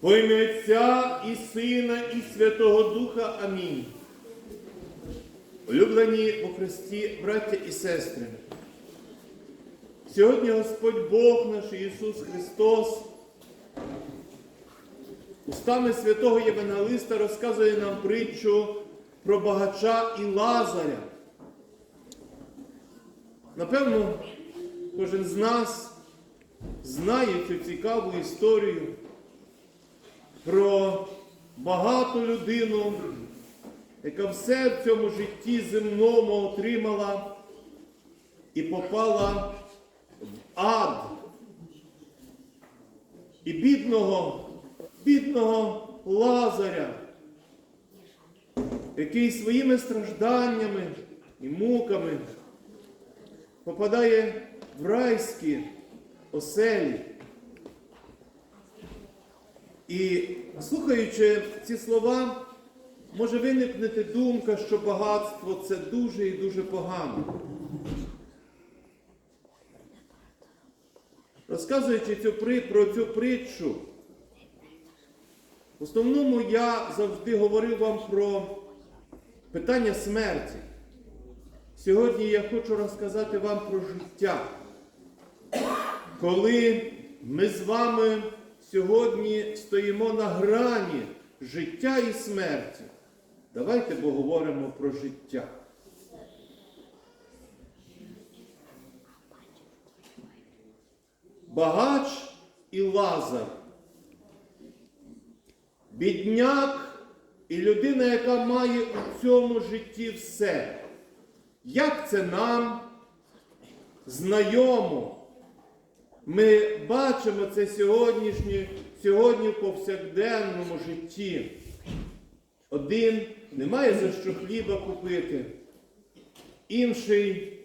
Во ім'я Отця і Сина, і Святого Духа. Амінь. Улюблені у Христі, браття і сестри. Сьогодні Господь Бог наш Ісус Христос устами святого Євангелиста розказує нам притчу про багача і Лазаря. Напевно, кожен з нас знає цю цікаву історію про багату людину, яка все в цьому житті земному отримала і попала в ад. І бідного, бідного Лазаря, який своїми стражданнями і муками попадає в райські оселі. І слухаючи ці слова, може виникнути думка, що багатство це дуже і дуже погано. Розказуючи цю, про цю притчу, в основному я завжди говорив вам про питання смерті. Сьогодні я хочу розказати вам про життя. Коли ми з вами сьогодні стоїмо на грані життя і смерті, давайте поговоримо про життя. Багач і Лазар. Бідняк і людина, яка має у цьому житті все. Як це нам знайомо? Ми бачимо це сьогоднішнє, сьогодні в повсякденному житті. Один не має за що хліба купити, інший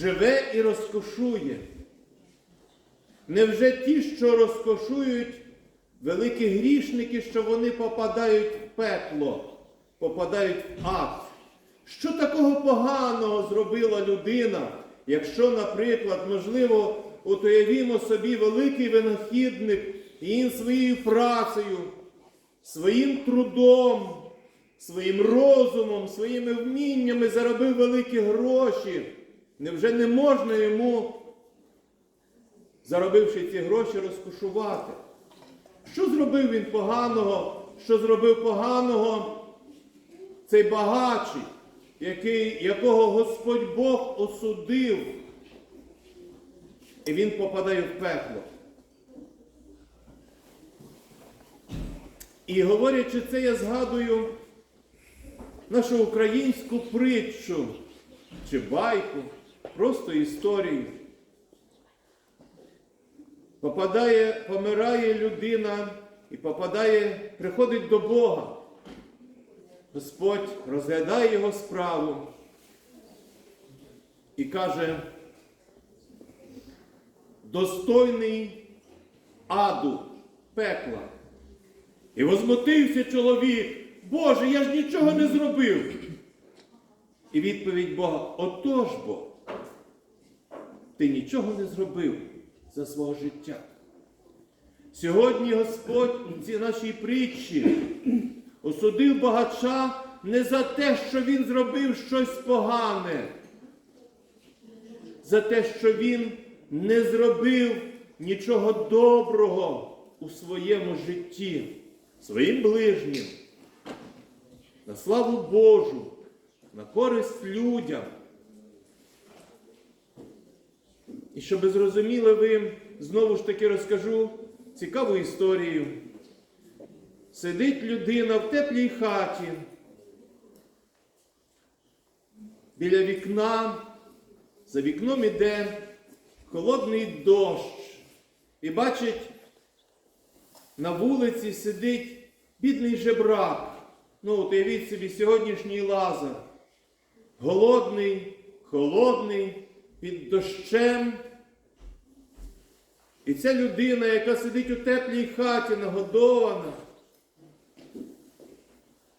живе і розкошує. Невже ті, що розкошують великі грішники, що вони попадають в пекло, попадають в ад? Що такого поганого зробила людина, якщо, наприклад, можливо, от уявімо собі великий винахідник, і він своєю працею, своїм трудом, своїм розумом, своїми вміннями заробив великі гроші. Невже не можна йому, заробивши ці гроші, розкошувати? Що зробив він поганого? Що зробив поганого цей багачий? Який, якого Господь Бог осудив, і він попадає в пекло. І говорячи це, я згадую нашу українську притчу чи байку, просто історію. Попадає, помирає людина і попадає, приходить до Бога. Господь розглядає його справу і каже, достойний аду, пекла. І возмутився чоловік, Боже, я ж нічого не зробив. І відповідь Бога, отож бо, ти нічого не зробив за свого життя. Сьогодні Господь у цій нашій притчі осудив багача не за те, що він зробив щось погане, за те, що він не зробив нічого доброго у своєму житті, своїм ближнім, на славу Божу, на користь людям. І щоб зрозуміли ви, знову ж таки розкажу цікаву історію. Сидить людина в теплій хаті, біля вікна, за вікном іде холодний дощ. І бачить, на вулиці сидить бідний жебрак. Ну, уявіть собі сьогоднішній лазар. Голодний, холодний, під дощем. І ця людина, яка сидить у теплій хаті, нагодована,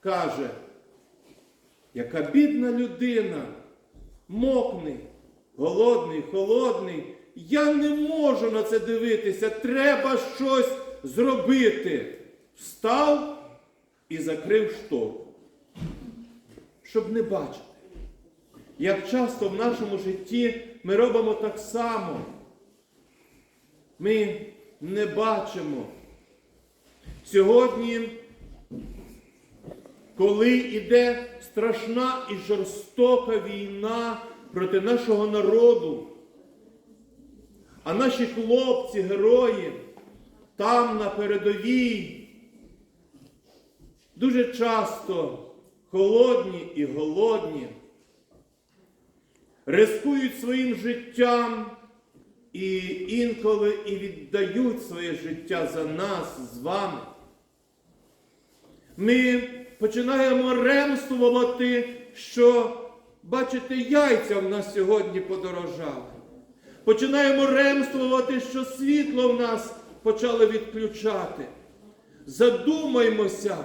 каже, яка бідна людина, мокний, голодний, холодний. Я не можу на це дивитися. Треба щось зробити? Встав і закрив штору, щоб не бачити. Як часто в нашому житті ми робимо так само. Ми не бачимо. Сьогодні, коли йде страшна і жорстока війна проти нашого народу, а наші хлопці, герої там на передовій дуже часто холодні і голодні, рискують своїм життям і інколи і віддають своє життя за нас з вами. Ми починаємо ремствувати, що, бачите, яйця в нас сьогодні подорожали. Починаємо ремствувати, що світло в нас почали відключати. Задумаймося,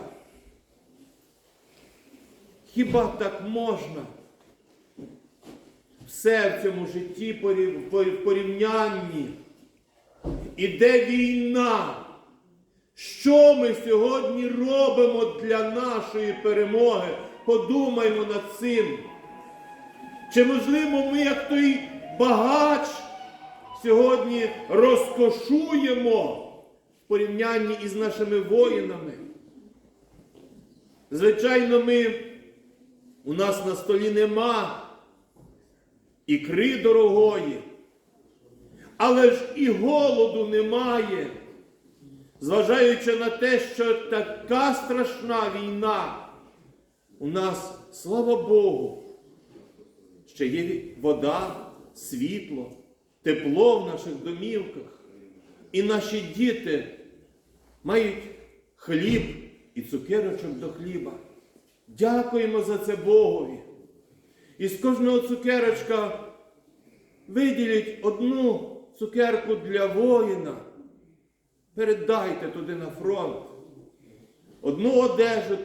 хіба так можна? Все в цьому житті порів- порівнянні. Іде війна. Що ми сьогодні робимо для нашої перемоги? Подумаймо над цим. Чи можливо ми, як той багач, сьогодні розкошуємо в порівнянні із нашими воїнами? Звичайно, ми, у нас на столі нема ікри дорогої, але ж і голоду немає, зважаючи на те, що така страшна війна у нас, слава Богу, ще є вода, світло, тепло в наших домівках. І наші діти мають хліб і цукерочок до хліба. Дякуємо за це Богові. І з кожного цукерочка виділіть одну цукерку для воїна. Передайте туди на фронт. Одну одежу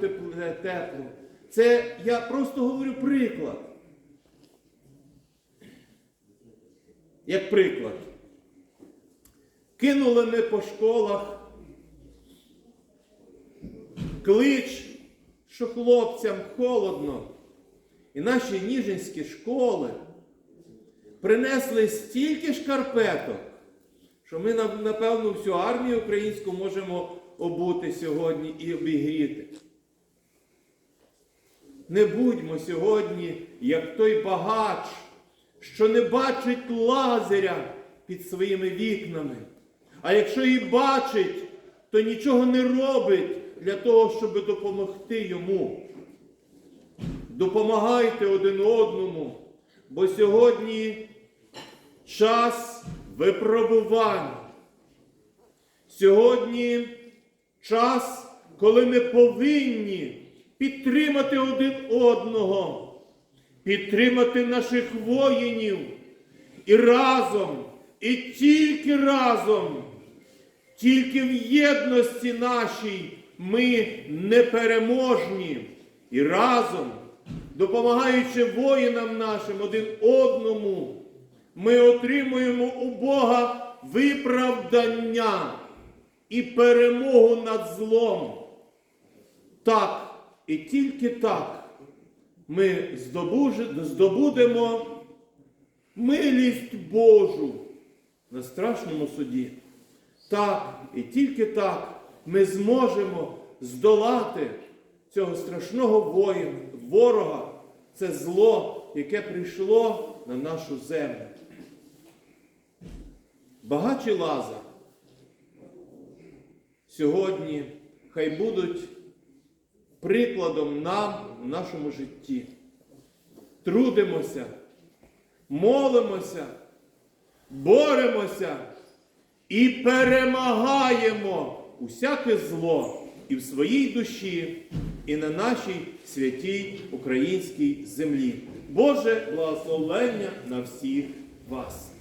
теплу. Це я просто говорю приклад. Як приклад. Кинули ми по школах клич, що хлопцям холодно. І наші ніжинські школи принесли стільки шкарпеток, що ми, на- напевно, всю армію українську можемо обути сьогодні і обігріти. Не будьмо сьогодні, як той багач, що не бачить лазаря під своїми вікнами. А якщо і бачить, то нічого не робить для того, щоб допомогти йому. Допомагайте один одному, бо сьогодні час випробувань. Сьогодні час, коли ми повинні підтримати один одного, підтримати наших воїнів і разом, і тільки разом, тільки в єдності нашій ми непереможні. І разом, допомагаючи воїнам нашим один одному, ми отримуємо у Бога виправдання і перемогу над злом. Так, і тільки так ми здобудемо милість Божу на страшному суді. Так, і тільки так ми зможемо здолати цього страшного воїна, ворога, це зло, яке прийшло на нашу землю. Багачі лаза сьогодні хай будуть прикладом нам в нашому житті. Трудимося, молимося, боремося і перемагаємо усяке зло і в своїй душі, і на нашій святій українській землі. Боже благословення на всіх вас!